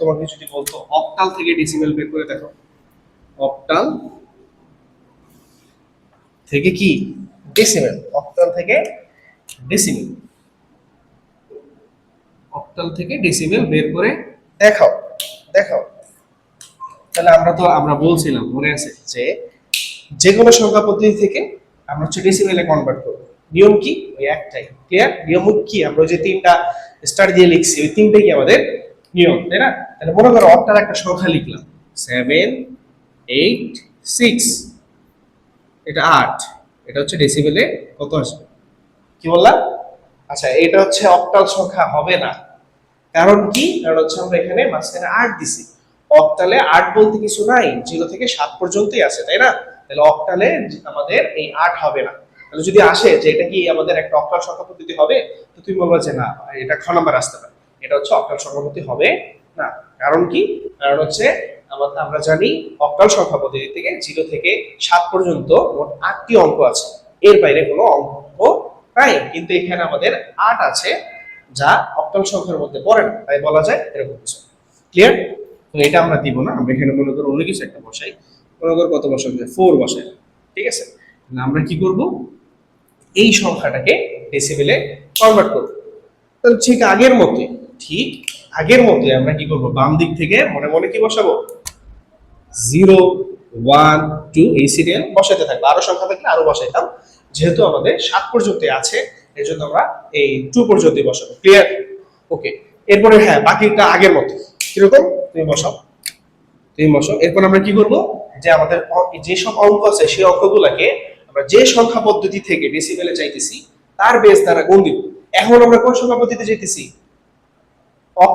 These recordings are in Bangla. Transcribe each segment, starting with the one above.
তোমাকে যদি বলতো অক্টাল থেকে ডেসিমেল বের করে দেখো। অক্টাল থেকে কি? ডেসিমেল অক্টাল থেকে ডেসিমেল অক্টাল থেকে ডেসিমেল বের করে দেখাও দেখাও। তাহলে আমরা তো আমরা বলছিলাম মনে আছে যে যে কোনো সংখ্যা পদ্ধতি থেকে আমরা হচ্ছে ডেসিমেলে কনভার্ট করব। নিয়ম কি? ওই একটাই। ক্লিয়ার নিয়ম কি? আমরা যে তিনটা স্টার দিয়ে লিখছি ওই তিনটাই কি আমাদের নিয়ম, তাই না? তাহলে মনে করো অক্টাল একটা সংখ্যা লিখলাম। সেভেন এইট সিক্স এটা আট, এটা হচ্ছে ডেসিবেলে কত আসবে? কি বললাম? আচ্ছা এটা হচ্ছে অক্টাল সংখ্যা হবে না। কারণ কি? কারণ হচ্ছে আমরা এখানে মাঝখানে আট দিছি। অক্টালে আট বলতে কিছু নাই জিরো থেকে সাত পর্যন্তই আছে, তাই না? তাহলে অক্টালে আমাদের এই আট হবে না। তাহলে যদি আসে যে এটা কি আমাদের একটা অক্টাল সংখ্যা পদ্ধতি হবে, তো তুমি বলবা যে না, এটা খ নাম্বার আসতে পারে। এটা হচ্ছে অক্টাল সংখ্যা পদ্ধতি হবে না। কারণ কি? কারণ হচ্ছে আমরা জানি অক্টাল সংখ্যা পদ্ধতি থেকে জিরো থেকে সাত পর্যন্ত মোট আটটি অঙ্ক আছে। এর বাইরে কোনো অঙ্ক নাই। কিন্তু এখানে আমাদের আট আছে যা অক্টাল সংখ্যার মধ্যে পড়ে না। তাই বলা যায় এরকম কিছু। ক্লিয়ার তো এটা আমরা দিব না। আমরা এখানে মনে করো অন্য কিছু একটা বসাই। মনে করো কত বসাবো ফোর বসাই। ঠিক আছে? আমরা কি করব? এই সংখ্যাটাকে ডেসিবেলে কনভার্ট করব। তাহলে ঠিক আগের মতোই ঠিক আগের মতোই আমরা কি করব? বাম দিক থেকে মনে মনে কি বসাবো? জিরো, ওয়ান, টু, এই সিরিয়াল বসাইতে থাকব। আরও সংখ্যা থাকলে আরও বসাইতাম। যেহেতু আমাদের সাত পর্যন্ত আছে এর জন্য আমরা এই টু পর্যন্তই বসাবো। ক্লিয়ার ওকে এরপরে হ্যাঁ বাকিটা আগের মতো। কীরকম? তুমি বসাও। তুমি বসাও। এরপর আমরা কি করব? যে আমাদের অ- যে সব অঙ্ক আছে, সেই অঙ্কগুলোকে আমরা যে সংখ্যা পদ্ধতি থেকে ডেসিবেলে চাইতেছি, তার বেস দ্বারা গুণ দিব। এখন আমরা কোন সংখ্যা পদ্ধতিতে চাইতেছি?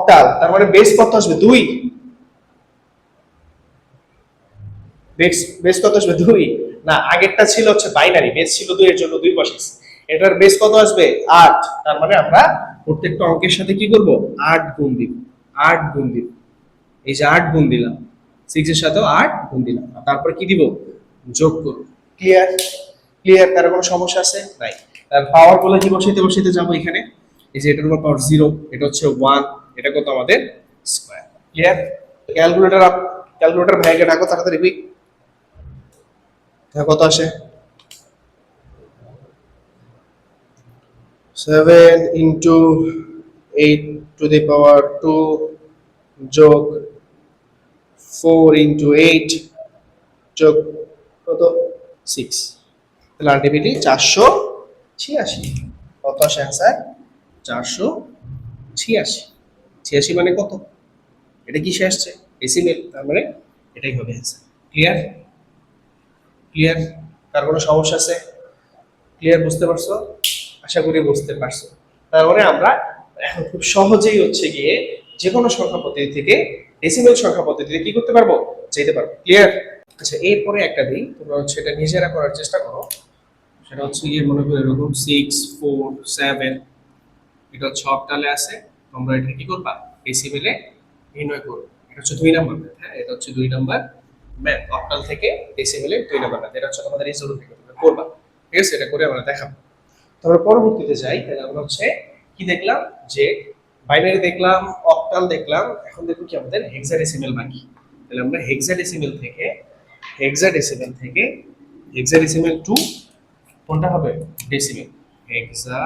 অক্টাল তার মানে বেস কত আসবে? দুই। বেস বেস কত আসবে? দুই। না, আগেরটা ছিল হচ্ছে বাইনারি বেস ছিল দুই, এর জন্য দুই বসেছি এটার বেস কত আসবে? আট। তার মানে আমরা প্রত্যেকটা অঙ্কের সাথে কি করব? আট গুণ দিব। আট গুণ দিব। এই যে আট গুণ দিলাম। সিক্স এর সাথেও আট গুণ দিলাম। তারপর কি দিব? যোগ করব। ক্লিয়ার ক্লিয়ার তার কোনো সমস্যা আছে? নাই। তার পাওয়ার বলে কি বসাইতে বসাইতে যাব এখানে? এই যে এটার উপর পাওয়ার জিরো এটা হচ্ছে ওয়ান এটা কত আমাদের square clear calculator up calculator ভাইকে ডাকো তাড়াতাড়ি কুইক কত আসে। Seven into eight to the power two যোগ ফোর ইন্টু এইট যোগ কত? সিক্স তাহলে আলটিমেটলি চারশো ছিয়াশি। কত আসে অ্যান্সার চারশো ছিয়াশি। ছিয়াশি মানে কত? এটা কিসে আসছে? ডেসিমেল তার মানে এটাই হবে অ্যান্সার ক্লিয়ার ক্লিয়ার তার কোনো সমস্যা আছে? ক্লিয়ার বুঝতে পারছ? আশা করি বুঝতে পারছ। তার মানে আমরা এখন খুব সহজেই হচ্ছে গিয়ে যে কোনো সংখ্যা পদ্ধতি থেকে ডেসিমেল সংখ্যা পদ্ধতিতে কি করতে পারব? যেতে পারব। ক্লিয়ার আচ্ছা এরপরে একটা দিই। তোমরা হচ্ছে এটা নিজেরা করার চেষ্টা করো। সেটা হচ্ছে গিয়ে মনে করো এরকম সিক্স ফোর সেভেন এটা হচ্ছে অক্টালে আছে। তোমরা এটা কি করবা? ডেসিমেলে নির্ণয় করো। এটা হচ্ছে দুই নাম্বার ম্যাথ হ্যাঁ? এটা হচ্ছে দুই নাম্বার ম্যাথ অক্টাল থেকে ডেসিমেলে দুই নাম্বার ম্যাথ এটা হচ্ছে তোমাদের এই থেকে তোমরা করবা। ঠিক আছে? এটা করে আমরা দেখাবো। তারপরে পরবর্তীতে যাই, তাহলে আমরা হচ্ছে কি দেখলাম? যে বাইনারি দেখলাম অক্টাল দেখলাম, এখন দেখুন কি আমাদের হেক্সাডেসিমেল বাকি। তাহলে আমরা হেক্সাডেসিমেল থেকে হেক্সাডেসিমেল থেকে হেক্সাডেসিমেল টু কোনটা হবে? ডেসিমেল হেক্সা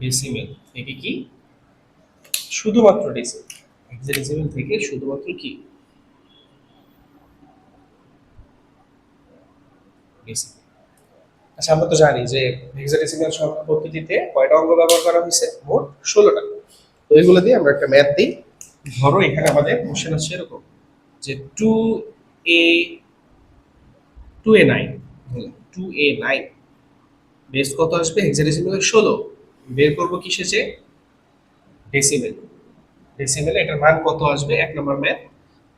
ডেসিমেল থেকে কি? শুধুমাত্র ডেসিমেল হেক্সাডেসিমেল থেকে শুধুমাত্র কি? ডেসিমেল আচ্ছা আমরা তো জানি যে হেক্সাডেসিমেল সংখ্যা পদ্ধতিতে কয়টা অঙ্ক ব্যবহার করা হয়েছে? মোট ষোলোটা। তো এগুলো দিয়ে আমরা একটা ম্যাথ দিই। ধরো, এখানে আমাদের কোশ্চেন আছে এরকম, যে two A two A nine two A nine base কত আসবে? হেক্সাডেসিমেলের ষোলো। বের করব কিসে যে? ডেসিমেল ডেসিমেলে এটার মান কত আসবে? এক নম্বর ম্যাথ।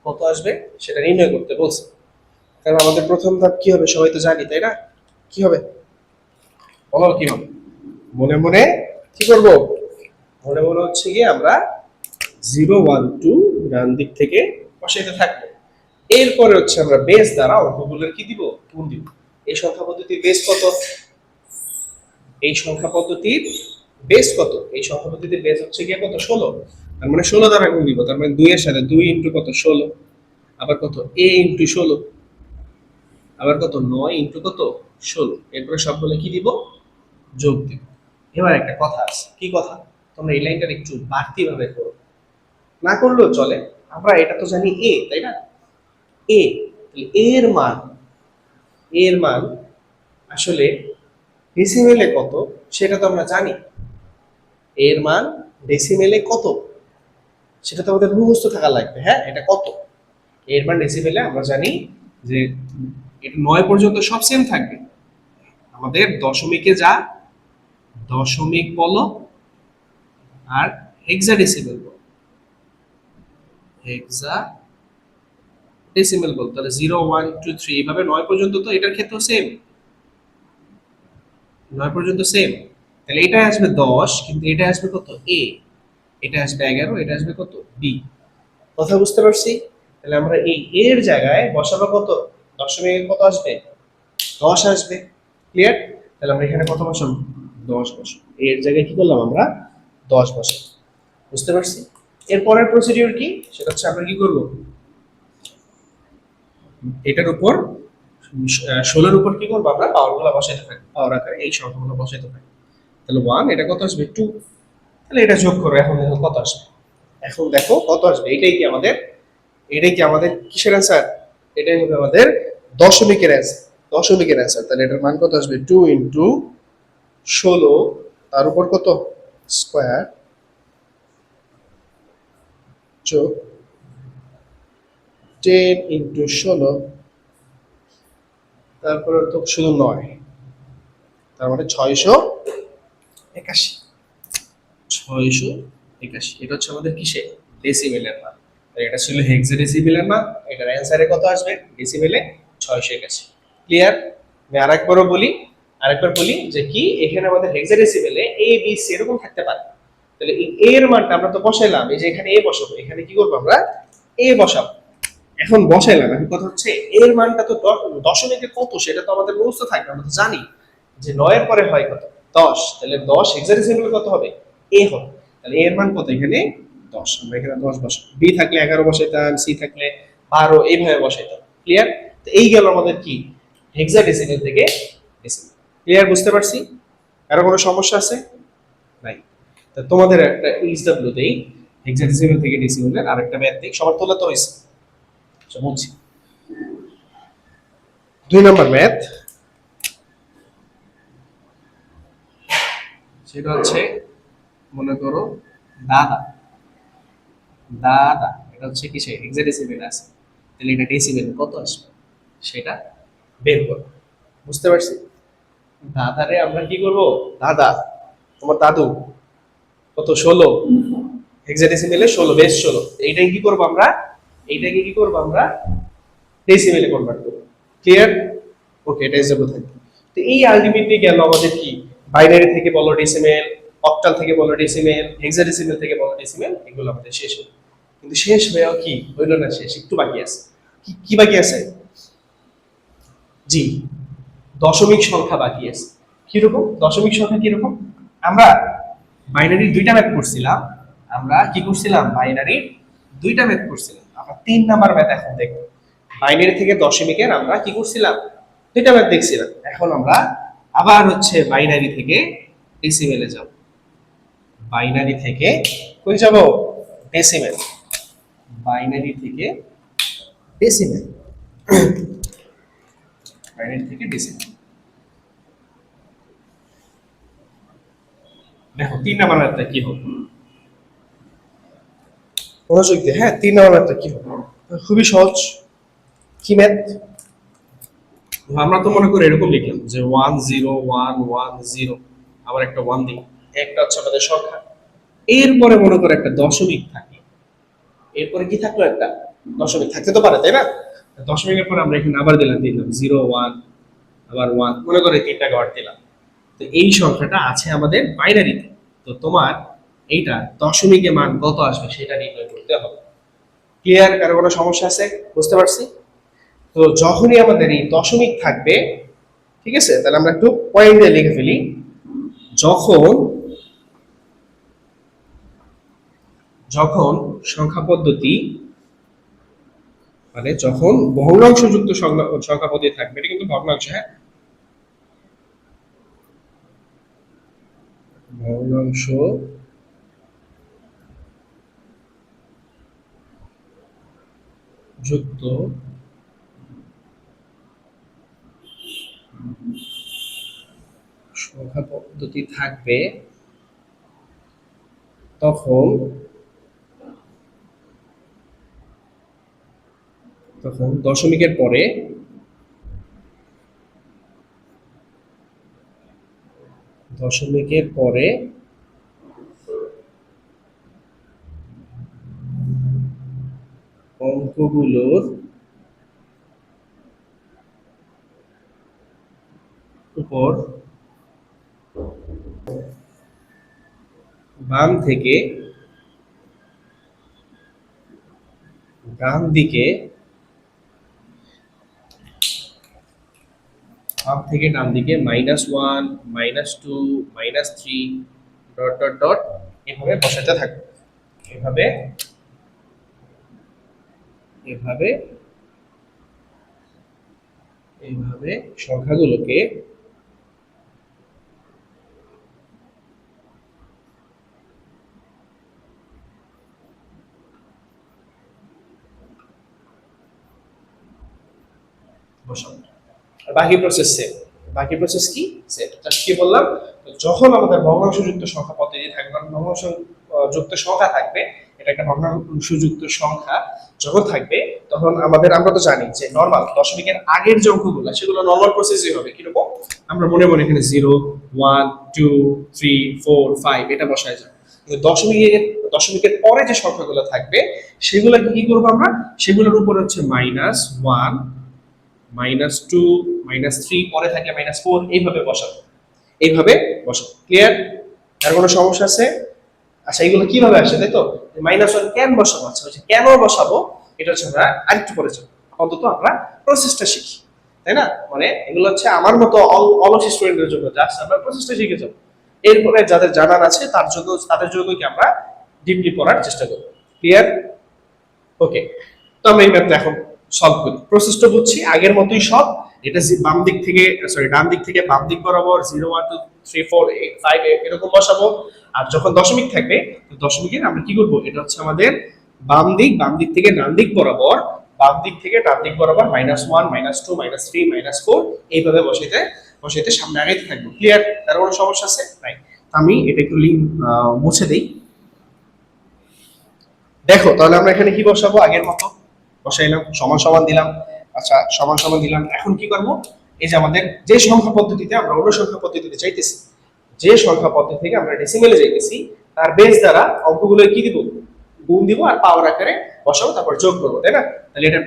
কত আসবে? সেটা নির্ণয় করতে বলছে। কারণ আমাদের প্রথম ধাপ কি হবে সবাই তো জানি, তাই না? কি হবে? বলো কি হবে? মনে মনে কি করব? মনে মনে হচ্ছে গিয়ে আমরা জিরো, ওয়ান, টু, ডান দিক থেকে বসাইতে থাকব। এরপরে হচ্ছে আমরা বেস দ্বারা অঙ্কগুলোর কি দিব? গুণ দিব। এই সংখ্যা পদ্ধতি বেস কত? এই সংখ্যা পদ্ধতির বেস কত? এই সংখ্যা পদ্ধতির বেস হচ্ছে গিয়ে কত? ষোলো। তার মানে ষোলো দ্বারা গুণ দিব, তার মানে দুইয়ের সাথে দুই ইন্টু কত? ষোলো। আবার কত? এ ইন্টু ষোলো। আবার কত? নয় ইন্টু কত? ষোলো। এরপরে সবগুলো কি দিব? যোগ দিব। এবার একটা কথা আছে। কি কথা? তোমরা এই লাইনটা একটু বাড়তি ভাবে করো। না করলেও চলে। আমরা এটা তো জানি এ তাই না? এ এর মান এর মান আসলে ডেসিমেলে কত? সেটা তো আমরা জানি। এর মান ডেসিমেলে কত? সেটা তো আমাদের মুখস্থ থাকা লাগবে হ্যাঁ? এটা কত? এর মান ডেসিমেলে আমরা জানি যে এটা নয় পর্যন্ত সব সেম থাকবে। আমাদের দশমিকে যা, দশমিক বলো আর হেক্সা ডেসিমেল বলো। হেক্সা ডেসিমেল বল, তাহলে জিরো ওয়ান টু থ্রি এইভাবে নয় পর্যন্ত তো এটার ক্ষেত্রেও সেম নয় পর্যন্ত সেম তাহলে এটা আসবে দশ কিন্তু এটা আসবে কত? এ এটা আসবে এগারো এটা আসবে কত? বি কথা বুঝতে পারছি? তাহলে আমরা এই এর জায়গায় বসাবো কত? দশমিকের কত আসবে? দশ আসবে। ক্লিয়ার তাহলে আমরা এখানে কত বসাবো? দশ বসাবো। এর জায়গায় কি করলাম আমরা? দশ বসাবো। বুঝতে পারছি? এরপরের প্রসিডিউর কি? সেটা হচ্ছে আমরা কি করব? এটার উপর ষোলোর উপর কি করব আমরা? পাওয়ারগুলো বসাইতে থাকি পাওয়ার আকারে এই সংখ্যাগুলো বসাইতে থাকি তাহলে ওয়ান এটা কত আসবে? টু তাহলে এটা যোগ করো, এখন দেখো কত আসবে। এখন দেখো কত আসবে, এটাই কি আমাদের, এটাই কি আমাদের কিসের অ্যান্সার এটাই হবে আমাদের দশমিকের অ্যান্সার দশমিকের অ্যান্সার তাহলে এটার মান কত আসবে? টু ইন্টু ষোলো, তার উপর কত? স্কোয়ার যোগ টেন ইন্টু ষোলো, তারপরে তো শুধু নয়, তার মানে ছয়শো একাশি। ছয়শো একাশি। এটা হচ্ছে আমাদের কিসে? ডেসিমেলের মান। এটা ছিল হেক্সা ডেসিমেলের মান। এটার অ্যান্সারে কত আসবে? ডেসিমেলে ছয়শো একাশি। ক্লিয়ার আমি আরেকবারও বলি, আরেকবার বলি যে কি? এখানে আমাদের হেক্সা ডেসিমেলে এ বি সি এরকম থাকতে পারে। তাহলে এর মানটা আমরা তো বসাইলাম, এই যে এখানে এ বসাবো, এখানে কি করব আমরা? এ বসাবো। এখন বসাইলাম, এখন কথা হচ্ছে এর মানটা তো দশমিকে কত? সেটা তো আমাদের মুখস্থ থাকবে, আমরা তো জানি। যে নয়ের পরে হয় কত? দশ, তাহলে দশ হেক্সাডেসিমেল কত হবে? এ হবে। তাহলে এর মান কত? এখানে দশ। আমরা এখানে দশ বসাই বি থাকলে এগারো বসাইতাম সি থাকলে বারো, এইভাবে বসাইতাম। ক্লিয়ার তো এই গেল আমাদের কি? হেক্সাডেসিমেল থেকে ডেসিমেল ক্লিয়ার বুঝতে পারছি? কারও কোনো সমস্যা আছে? নাই। তা তোমাদের একটা এইচডব্লিউ দেই। হেক্সাডেসিমেল থেকে ডেসিমেলের আরেকটা ম্যাথ দিই। সবার তোলা তো হয়েছে আচ্ছা বলছি। দুই নম্বর ম্যাথ সেটা হচ্ছে, মনে করো, দাদা। দাদা, এটা হচ্ছে কিসে হেক্সাডেসিমেল আছে। তাহলে এটা ডেসিমেল কত আসবে? সেটা বের করো। বুঝতে পারছি? দাদারে আমরা কি করব? দাদা, তোমার দাদু, কত? ষোলো। হেক্সাডেসিমেলে ষোলো, বেশ ষোলো। এইটাই কি করব আমরা? এইটাকে কি করব আমরা? ডেসিমেলে কনভার্ট করব। ক্লিয়ার ওকে এটা হিসেবে থাকবে। তো এই আলটিমেটলি গেল আমাদের কি? বাইনারি থেকে বলো ডেসিমেল অক্টাল থেকে বলো ডেসিমেল হেক্সাডেসিমেল থেকে বলো ডেসিমেল এগুলো আমাদের শেষ হলো। কিন্তু শেষ হয়েও কি? হইল না শেষ, একটু বাকি আছে। কি কি বাকি আছে? জি, দশমিক সংখ্যা বাকি আছে। কীরকম? দশমিক সংখ্যা কীরকম? আমরা বাইনারি দুইটা ম্যাথ করছিলাম, আমরা কি করছিলাম? বাইনারি দুইটা ম্যাথ করছিলাম। আমরা তিন নাম্বার ম্যাথ এখন দেখব। বাইনারি থেকে দশমিকের আমরা কি করছিলাম? দুইটা ম্যাথ দেখছিলাম। এখন আমরা আবার হচ্ছে বাইনারি থেকে ডেসিমেলে যাব। বাইনারি থেকে কই যাব? ডেসিমেল বাইনারি থেকে ডেসিমেল বাইনারি থেকে ডেসিমেল দেখো, তিন নাম্বার ম্যাথটা কি হবে মনোযোগ দিয়ে হ্যাঁ তিন নাম্বার ম্যাথটা কি হবে খুবই সহজ। কি ম্যাথ আমরা তো মনে করি এরকম লিখলাম যে one zero one one zero আবার একটা ওয়ান দিই একটা হচ্ছে আমাদের সংখ্যা। এরপরে মনে করে একটা দশমিক থাকে। এরপরে কি থাকল একটা? দশমিক থাকতে তো পারে তাই না? দশমিকের পরে আমরা এখানে আবার দিলাম দিলাম জিরো ওয়ান আবার ওয়ান মনে করে তিনটা গড় দিলাম। তো এই সংখ্যাটা আছে আমাদের বাইনারিতে তো তোমার এইটা দশমিকে মান কত আসবে সেটা নির্ণয় করতে হবে। ক্লিয়ার কারও কোনো সমস্যা আছে? বুঝতে পারছি? তো যখনই আমাদের এই দশমিক থাকবে, ঠিক আছে? তাহলে আমরা একটু পয়েন্ট দিয়ে লিখে ফেলি। যখন যখন সংখ্যা পদ্ধতি মানে যখন ভগ্নাংশ যুক্ত সংখ্যা- সংখ্যা পদ্ধতি থাকবে, এটা কিন্তু ভগ্নাংশ হ্যাঁ? ভগ্নাংশ যুক্ত পদ্ধতি থাকবে তখন তখন দশমিকের পরে দশমিকের পরে অঙ্কগুলোর উপর বাম থেকে ডান দিকে, বাম থেকে ডান দিকে minus one minus two minus three dot dot dot এভাবে বসাতে থাকবে। এভাবে এভাবে এইভাবে সংখ্যাগুলোকে বসাবো আর বাকি প্রসেস সেম বাকি প্রসেস কি? জাস্ট কি বললাম? যখন আমাদের ভগ্নাংশযুক্ত সংখ্যা পদ্ধতি থাকবে মানে ভগ্নাংশ যুক্ত সংখ্যা থাকবে, এটা একটা ভগ্নাংশযুক্ত সংখ্যা যখন থাকবে, তখন আমাদের, আমরা তো জানি যে নর্মাল দশমিকের আগের যে অঙ্কগুলো, সেগুলো নর্মাল প্রসেসই হবে। কীরকম? আমরা মনে মনে এখানে zero one two three four five এটা বসায় যাবে কিন্তু দশমিকের দশমিকের পরে যে সংখ্যাগুলো থাকবে, সেগুলো কি করব আমরা? সেগুলোর উপর হচ্ছে minus one minus two, minus three, পরে থাকলে মাইনাস ফোর, এইভাবে বসাবো এইভাবে বসাবো ক্লিয়ার আর কোনো সমস্যা আছে? আচ্ছা এগুলো কীভাবে আসে, তাই তো? মাইনাস ওয়ান কেন বসাবো? আচ্ছা হচ্ছে কেন বসাবো? এটা হচ্ছে আমরা আরেকটু পরে যাব অন্তত আমরা প্রসেসটা শিখি, তাই না? মানে এগুলো হচ্ছে আমার মতো অল- অলস স্টুডেন্টের জন্য জাস্ট আমরা প্রসেসটা শিখে যাব। এরপরে যাদের জানার আছে, তার জন্য, তাদের জন্য কি আমরা ডিপলি পড়ার চেষ্টা করব। ক্লিয়ার ওকে তো আমরা এই ম্যাথটা এখন সলভ করি। প্রসেসটা বুঝছি, আগের মতোই সব। এটা বাম দিক থেকে সরি ডান দিক থেকে, বাম দিক বরাবর zero one two three four five এরকম বসাবো। আর যখন দশমিক থাকবে দশমিকের আমরা কি করব? এটা হচ্ছে আমাদের বাম দিক বাম দিক থেকে ডান দিক বরাবর, বাম দিক থেকে ডান দিক বরাবর minus one minus two minus three minus four এইভাবে বসাইতে বসাইতে সামনে আগাইতে থাকব। ক্লিয়ার তার কোনো সমস্যা আছে? নাই আমি এটা একটু লিঙ্ক মুছে দিই। দেখো, তাহলে আমরা এখানে কি বসাবো? আগের মতো। বসাইলাম সমান সমান দিলাম। আচ্ছা সমান সমান দিলাম। এখন কি করব? এই যে আমাদের যে সংখ্যা পদ্ধতিতে আমরা অন্য সংখ্যা পদ্ধতিতে চাইতেছি যে সংখ্যা পদ্ধতি থেকে আমরা ডেসিমেলে যাইতেছি, তার বেস দ্বারা অঙ্কগুলো কি দিব? গুণ দিব আর পাওয়ার আকারে বসাবো, তারপর যোগ করব, তাই না? তাহলে এটা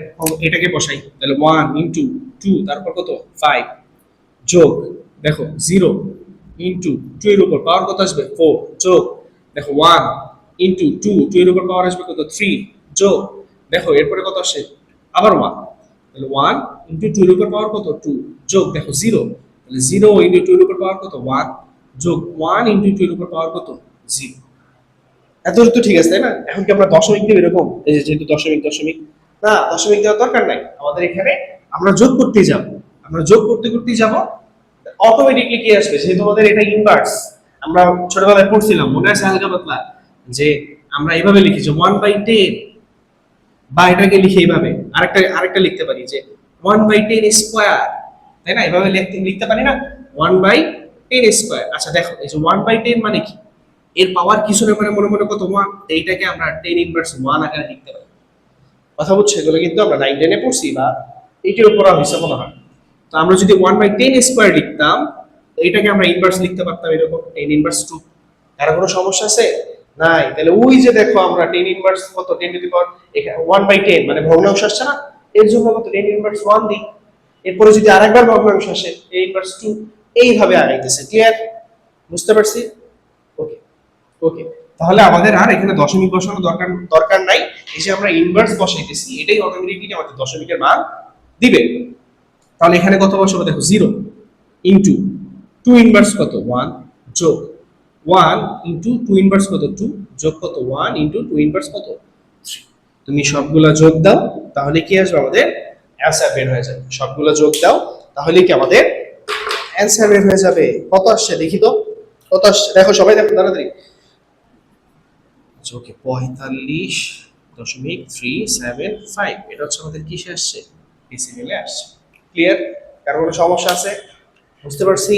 এটাকে বসাই। তাহলে ওয়ান ইন্টু টু তারপর কত? ফাইভ যোগ। দেখো জিরো ইন্টু টু এর উপর পাওয়ার কত আসবে? ফোর যোগ। দেখো ওয়ান ইন্টু টু টু এর উপর পাওয়ার আসবে কত? থ্রি যোগ। দেখো, এরপরে কত আসে? আবার ওয়ান তাহলে ওয়ান ইন্টু টু উপর পাওয়ার কত? টু যোগ, দেখো জিরো তাহলে জিরো ইন্টু টু উপর পাওয়ার কত? ওয়ান যোগ ওয়ান ইন্টু টু উপর পাওয়ার কত? জিরো এত তো ঠিক আছে, তাই না? এখন কি আমরা দশমিক দেব এরকম? এই যে যেহেতু দশমিক দশমিক। না, দশমিক দেওয়ার দরকার নাই। আমাদের এখানে আমরা যোগ করতে যাব। আমরা যোগ করতে করতে যাব। অটোমেটিকলি কি আসবে? যেহেতু আমাদের এটা ইনভার্স আমরা ছোটবেলায় পড়ছিলাম, মনে আছে হালকা পাতলা? যে আমরা এইভাবে লিখেছি ওয়ান বাই টেন বা এটাকে লিখে এইভাবে, আরেকটা আরেকটা লিখতে পারি যে ওয়ান বাই টেন স্কোয়ার তাই না? এভাবে লিখতে পারি না? ওয়ান বাই টেন স্কোয়ার আচ্ছা দেখো, এই যে ওয়ান বাই টেন মানে কি? এর পাওয়ার কিছু না মানে মনে মনে কত ওয়ান এইটাকে আমরা টেন ইনভার্স ওয়ান আকারে লিখতে পারি। কথা বলছে এগুলো কিন্তু আমরা নাইন টেনে পড়ছি বা এইটির উপর হয়েছে মনে হয়। তো আমরা যদি ওয়ান বাই টেন স্কোয়ার লিখতাম এইটাকে আমরা ইনভার্স লিখতে পারতাম এরকম টেন ইনভার্স টু কার কোনো সমস্যা আছে? নাই। তাহলে ওই যে দেখো আমরা টেন ইনভার্স কত? Ten to the power one by ten মানে ভগ্নাংশ আসছে না? এর জন্য কত টেন ইনভার্স ওয়ান দিই। এরপরে যদি আরেকবার ভগ্নাংশ আসে টেন ইনভার্স টু এইভাবে আগাইতেছে। ক্লিয়ার বুঝতে পারছি? ওকে ওকে তাহলে আমাদের আর এখানে দশমিক বসানোর দরকার দরকার নাই। এই যে আমরা ইনভার্স বসাইতেছি, এটাই অটোমেটিকলি আমাদের দশমিকের মান দিবে। তাহলে এখানে কত বসাবো? দেখো জিরো ইন্টু টু ইনভার্স কত? ওয়ান যোগ ওয়ান ইন্টু টু ইনভার্স কত টু? যোগ কত? ওয়ান ইন্টু টু ইনভার্স কত? থ্রি। তুমি সবগুলা যোগ দাও, তাহলে কি আসবে আমাদের? অ্যান্সার বের হয়ে যাবে। সবগুলো যোগ দাও, তাহলে কি আমাদের? অ্যান্সার বের হয়ে যাবে। কত আসছে? দেখি তো। কত আসছে? দেখো সবাই দেখো তাড়াতাড়ি। ওকে পঁয়তাল্লিশ দশমিক থ্রি সেভেন ফাইভ। এটা হচ্ছে আমাদের কিসে আসছে? ডেসিমেলে আসছে। ক্লিয়ার কারও কোনো সমস্যা আছে? বুঝতে পারছি?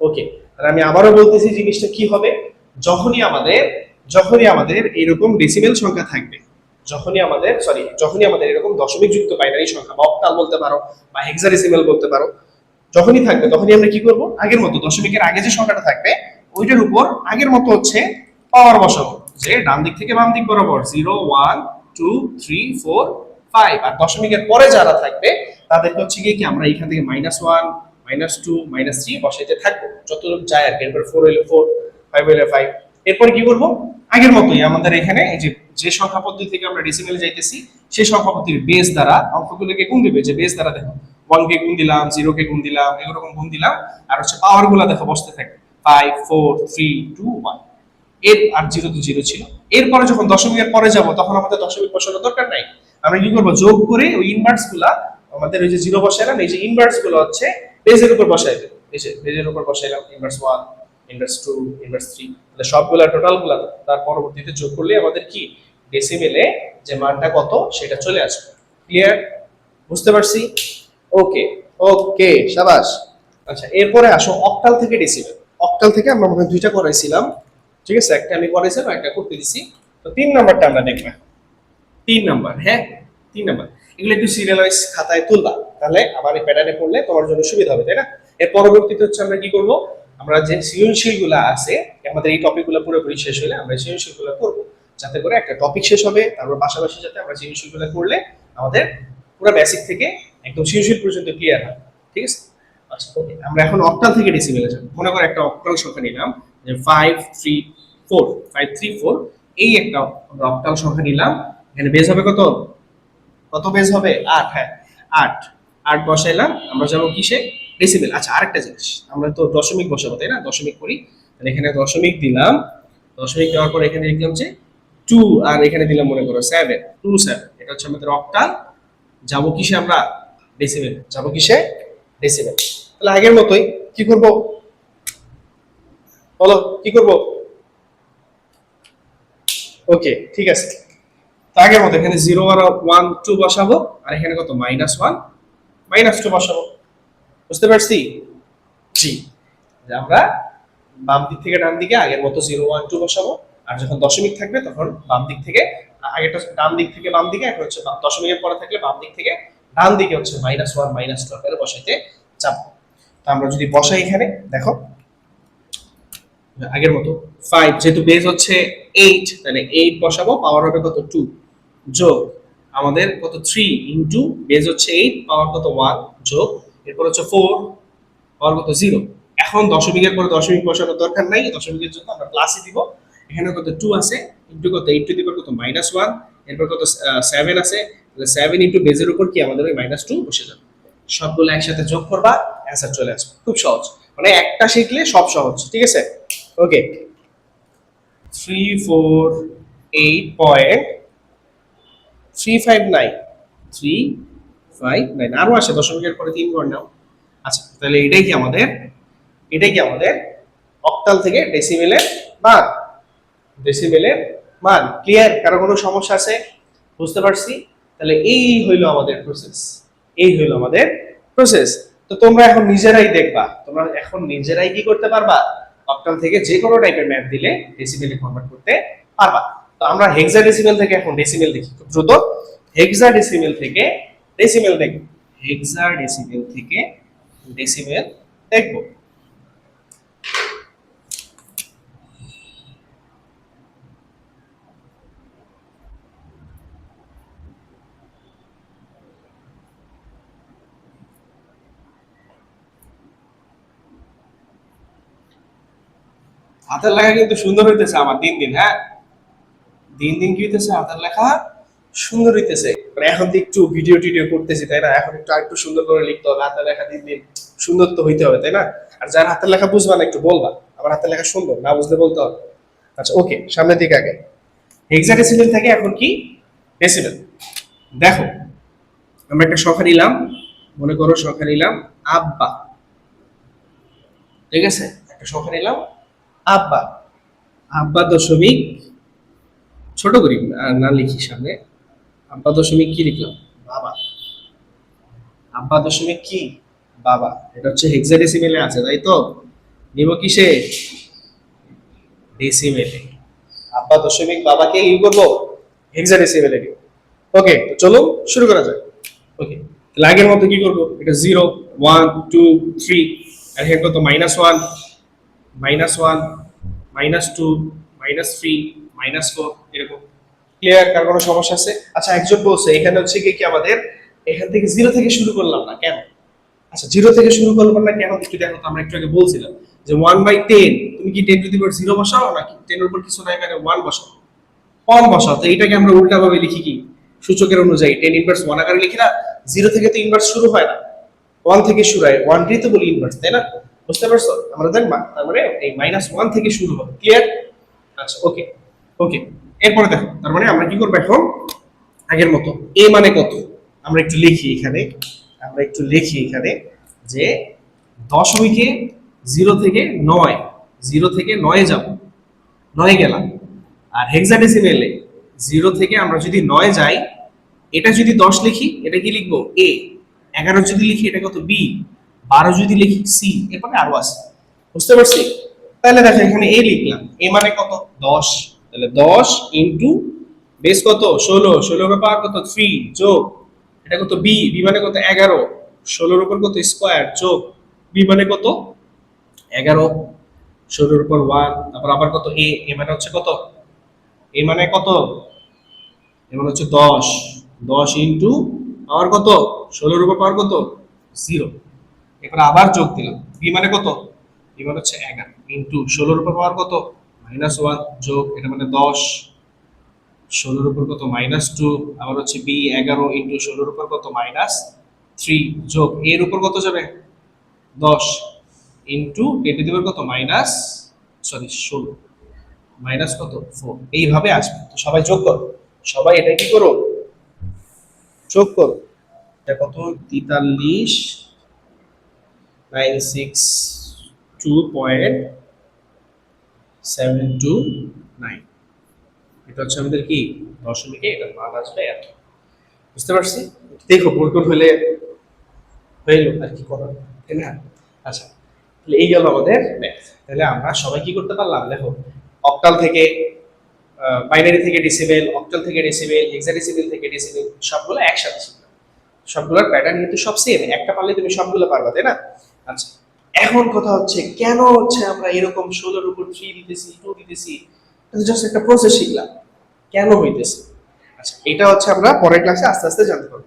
ওকে আর আমি আবারও বলতেছি জিনিসটা কি হবে? যখনই আমাদের যখনই আমাদের এরকম ডেসিমেল সংখ্যা থাকবে, যখনই আমাদের সরি যখনই আমাদের এরকম দশমিক যুক্ত বাইনারি সংখ্যা বা অক্টাল বলতে পারো বা হেক্সাডেসিমেল বলতে পারো, যখনই থাকবে, তখনই আমরা কি করব? আগের মতো, দশমিকের আগে যে সংখ্যাটা থাকবে, ওইটার উপর আগের মতো হচ্ছে পাওয়ার বসাবো। যে ডান দিক থেকে বাম দিক বরাবর zero one two three four five আর দশমিকের পরে যারা থাকবে, তাদেরকে হচ্ছে গিয়ে কি, আমরা এখান থেকে minus one minus two minus three বসাইতে থাকব। যতদূর যায় আর কি, এরপর ফোর হইলে ফোর ফাইভ হইলে ফাইভ এরপর কি করব? আগের মতোই আমাদের এখানে এই যে যে সংখ্যা পদ্ধতি থেকে আমরা ডেসিমেলে যাইতেছি, সেই সংখ্যা পদ্ধতির বেস দ্বারা অঙ্কগুলোকে গুণ দিবে। যে বেস দ্বারা দেখো ওয়ান কে গুণ দিলাম জিরো কে গুণ দিলাম এরকম গুণ দিলাম, আর হচ্ছে পাওয়ারগুলা দেখো বসতে থাকে। ফাইভ ফোর থ্রি টু ওয়ানের, আর জিরো তো জিরো ছিল। এরপরে যখন দশমিকের পরে যাব, তখন আমাদের দশমিক বসানোর দরকার নাই। আমরা কি করব? যোগ করে ওই ইনভার্সগুলা আমাদের ওই যে জিরো বসাইলাম, এই যে ইনভার্সগুলো হচ্ছে বেজের উপর বসাই দেবো। যে বেজের উপর বসাইলাম inverse one inverse two inverse three তাহলে সবগুলা টোটালগুলা তার পরবর্তীতে যোগ করলে আমাদের কি? ডেসিমেলে যে মানটা কত, সেটা চলে আসবে। ক্লিয়ার বুঝতে পারছি? ওকে ওকে সাবাস। আচ্ছা এরপরে আসো অক্টাল থেকে ডেসিমেল অক্টাল থেকে আমরা মনে দুইটা করাইছিলাম। ঠিক আছে, একটা আমি করেছিলাম একটা করতে দিছি। তো তিন নাম্বারটা আমরা দেখব। তিন নাম্বার হ্যাঁ? তিন নাম্বার। এগুলো একটু সিরিয়াল ওয়াইজ খাতায় তুলবা, তাহলে আমার এই প্যাটার্নে পড়লে তোমার জন্য সুবিধা হবে, তাই না? এর পরবর্তীতে হচ্ছে আমরা কি করব? আমরা যে সৃজনশীলগুলা আছে, আমাদের এই টপিকগুলো পুরোপুরি শেষ হলে আমরা সৃজনশীলগুলো করব, যাতে করে একটা টপিক শেষ হবে, তারপর পাশাপাশি যাতে আমরা সৃজনশীলগুলো করলে আমাদের পুরো বেসিক থেকে একদম সৃজনশীল পর্যন্ত ক্লিয়ার হয়, ঠিক আছে? আচ্ছা ওকে আমরা এখন অক্টাল থেকে ডেসিমেলে যাব। মনে করো একটা অক্টাল সংখ্যা নিলাম, যে five three four five three four এই একটা আমরা অক্টাল সংখ্যা নিলাম, এখানে বেজ হবে কত? কত বেজ হবে? আট হ্যাঁ। আট। আট বসাইলাম, আমরা যাব কিসে? ডেসিমেল আচ্ছা আরেকটা জিনিস। আমরা তো দশমিক বসাবো, তাই না? দশমিক করি। তাহলে এখানে দশমিক দিলাম। দশমিক দেওয়ার পর এখানে লিখলাম যে টু আর এখানে দিলাম মনে করো সেভেন টু সেভেন এটা হচ্ছে আমাদের অক্টাল যাব কিসে আমরা? ডেসিমেল যাব কিসে? ডেসিমেল তাহলে আগের মতোই কি করব? বলো, কি করব? ওকে ঠিক আছে। আগের মতো এখানে জিরো আর ওয়ান টু বসাবো, আর এখানে কত? মাইনাস ওয়ান মাইনাস টু বসাবো। বুঝতে পারছি? জি। আমরা বাম দিক থেকে ডান দিকে আগের মতো জিরো ওয়ান টু বসাবো, আর যখন দশমিক থাকবে তখন বাম দিক থেকে আগেটা ডান দিক থেকে বাম দিকে, এখন হচ্ছে দশমিকের পরে থাকলে বাম দিক থেকে ডান দিকে হচ্ছে মাইনাস ওয়ান মাইনাস টু আকারে বসাইতে যাব তো আমরা যদি বসাই এখানে, দেখো, আগের মতো ফাইভ যেহেতু বেস হচ্ছে এইট তাহলে এইট বসাবো পাওয়ার হবে কত? টু যোগ আমাদের কত? থ্রি ইন্টু বেস হচ্ছে এইট পাওয়ার কত ওয়ান যোগ, এরপর হচ্ছে ফোর পাওয়ার কত জিরো এখন দশমিকের পরে দশমিক বসানোর দরকার নাই, দশমিকের জন্য আমরা প্লাসই দিব। এখানে কত টু আছে ইন্টু কত এইট টু দিবার কত মাইনাস ওয়ান এরপর কত সেভেন আছে, তাহলে সেভেন ইন্টু বেজের উপর কি আমাদের ওই মাইনাস টু বসে যাবে। সবগুলো একসাথে যোগ করবা অ্যান্সার চলে আসবে। খুব সহজ। মানে একটা শিখলে সব সহজ, ঠিক আছে? Okay three four eight point three five nine. Three five nine. আরও আসে, দশমিকের পরে তিন ঘর নাও আচ্ছা তাহলে এটাই কি আমাদের? এটাই কি আমাদের? অক্টাল থেকে ডেসিমেলের মান। ডেসিমেলের মান। ক্লিয়ার কারও কোনো সমস্যা আছে? বুঝতে পারছি? তাহলে এই হইল আমাদের প্রসেস এই হইল আমাদের প্রসেস তো তোমরা এখন নিজেরাই দেখবা। তোমরা এখন নিজেরাই কি করতে পারবা? অক্টাল থেকে যে কোনো টাইপের ম্যাথ দিলে ডেসিমেলে কনভার্ট করতে পারবা। আমরা হেক্সা ডেসিমেল থেকে এখন ডেসিমেল দেখি। খুব দ্রুত। হেক্সা ডেসিমেল থেকে ডেসিমেল দেখব। হেক্সা ডেসিমেল থেকে ডেসিমেল দেখব। হাতের লেখা কিন্তু সুন্দর হইতেছে আমার, দিন দিন হ্যাঁ? দিন দিন কি হইতেছে? হাতের লেখা সুন্দর হইতেছে। মানে এখন তো একটু ভিডিও টিডিও করতেছি, তাই না? এখন একটু, আরেকটু সুন্দর করে লিখতে হবে। হাতের লেখা দিন দিন সুন্দর তো হইতে হবে, তাই না? আর যার হাতের লেখা বুঝবা না, একটু বলবা। আমার হাতের লেখা সুন্দর, না বুঝলে বলতে হবে। আচ্ছা ওকে সামনের দিকে আগে। হেক্সাডেসিমেল থেকে এখন কি? ডেসিমেল দেখো, আমরা একটা সংখ্যা নিলাম। মনে করো সংখ্যা নিলাম আব্বা। ঠিক আছে? একটা সংখ্যা নিলাম আব্বা। আব্বা দশমিক ছোট করি না লিখি সামনে। আব্বা দশমিক কি লিখলাম? বাবা। আব্বা দশমিক কি? বাবা। এটা হচ্ছে হেক্সাডেসিমেলে আছে, তাই তো? নিব কিসে? ডেসিমেলে আব্বা দশমিক বাবাকে কি করব? হেক্সাডেসিমেলে নিব ওকে তো চলো শুরু করা যাক। ওকে লাগের মতো কি করব? এটা জিরো ওয়ান টু থ্রি আর এখানে কত? Minus one minus one minus two minus three minus four এরকম। ক্লিয়ার কার কোনো সমস্যা আছে? আচ্ছা একজন বলছে, এখানে হচ্ছে কি কি আমাদের? এখান থেকে জিরো থেকে শুরু করলাম না, কেন? আচ্ছা জিরো থেকে শুরু করলাম না কেন? একটু দেখো তো, আমরা একটু আগে বলছিলাম যে ওয়ান বাই টেন তুমি কি টেন টু দি জিরো বসাও নাকি? টেনের উপর কিছু নাই মানে ওয়ান বসাও। ওয়ান বসাও, তো এইটাকে আমরা উল্টা ভাবে লিখি কি? সূচকের অনুযায়ী টেন ইনভার্স ওয়ান আকারে লিখি না? জিরো থেকে তো ইনভার্স শুরু হয় না। ওয়ান থেকে শুরু হয় ওয়ান তো বলি ইনভার্স তাই না? বুঝতে পারছ? আমরা দেখবা, তার মানে এই মাইনাস ওয়ান থেকে শুরু হবে ক্লিয়ার আচ্ছা ওকে ওকে এরপরে দেখো, তার মানে আমরা কি করব এখন? আগের মতো এ মানে কত? আমরা একটু লিখি এখানে, আমরা একটু লিখি এখানে যে দশমিকে জিরো থেকে নয় জিরো থেকে নয়ে যাব, নয় গেলাম। আর হেক্সাডেসিমেলে জিরো থেকে আমরা যদি নয় যাই, এটা যদি দশ লিখি, এটা কি লিখব? এ এগারো যদি লিখি, এটা কত? বি বারো যদি লিখি সি এরপরে আরও আছে। বুঝতে পারছি? তাহলে দেখো এখানে এ লিখলাম। এ মানে কত? দশ। তাহলে দশ ইন্টু বেস কত? ষোলো। ষোলোর পাওয়ার কত? থ্রি যোগ। এটা কত? বি বি মানে কত? এগারো। ষোলোর উপর কত? স্কোয়ার যোগ। বি মানে কত? এগারো। ষোলোর উপর ওয়ান তারপর আবার কত? এ এ মানে হচ্ছে কত? এ মানে কত? এ মানে হচ্ছে দশ। দশ ইন্টু পাওয়ার কত? ষোলোর উপর পাওয়ার কত? জিরো এবার আবার যোগ দিলাম। বি মানে কত? বি মানে হচ্ছে এগারো। ইন্টু ষোলোর উপর পাওয়ার কত? মাইনাস ওয়ান যোগ, এটা মানে দশ, ষোলোর উপর কত? মাইনাস টু আবার হচ্ছে বি এগারো ইন্টু ষোলোর উপর কত? মাইনাস থ্রি যোগ, এর উপর কত যাবে? দশ ইন্টু টেন টু কত? মাইনাস সরি ষোলো। মাইনাস কত? ফোর এইভাবে আসবে। তো সবাই যোগ করো। সবাই এটা কি করো? যোগ করো। এটা কত? তেতাল্লিশ nine six two point seven two nine এটা হচ্ছে আমাদের কি? দশমিকে এটা মান আসবে এত বুঝতে পারছি? দেখো, ভুল টুল হলে হইল আর কি করার, তাই না? আচ্ছা তাহলে এই গেল আমাদের ম্যাথ তাহলে আমরা সবাই কি করতে পারলাম? দেখো অক্টাল থেকে বাইনারি থেকে ডেসিবেল অক্টাল থেকে ডেসিবেল হেক্সাডেসিবেল থেকে ডেসিবেল সবগুলো একসাথে সবগুলোর প্যাটার্ন কিন্তু সব সেম একটা পারলে তুমি সবগুলো পারবা, তাই না? আচ্ছা এখন কথা হচ্ছে, কেন হচ্ছে আমরা এরকম ষোলোর উপর থ্রি দিতেছি টু দিতেছি? জাস্ট একটা প্রসেস শিখলাম। কেন হইতেছে? আচ্ছা এটা হচ্ছে আমরা পরের ক্লাসে আস্তে আস্তে জানতে পারব।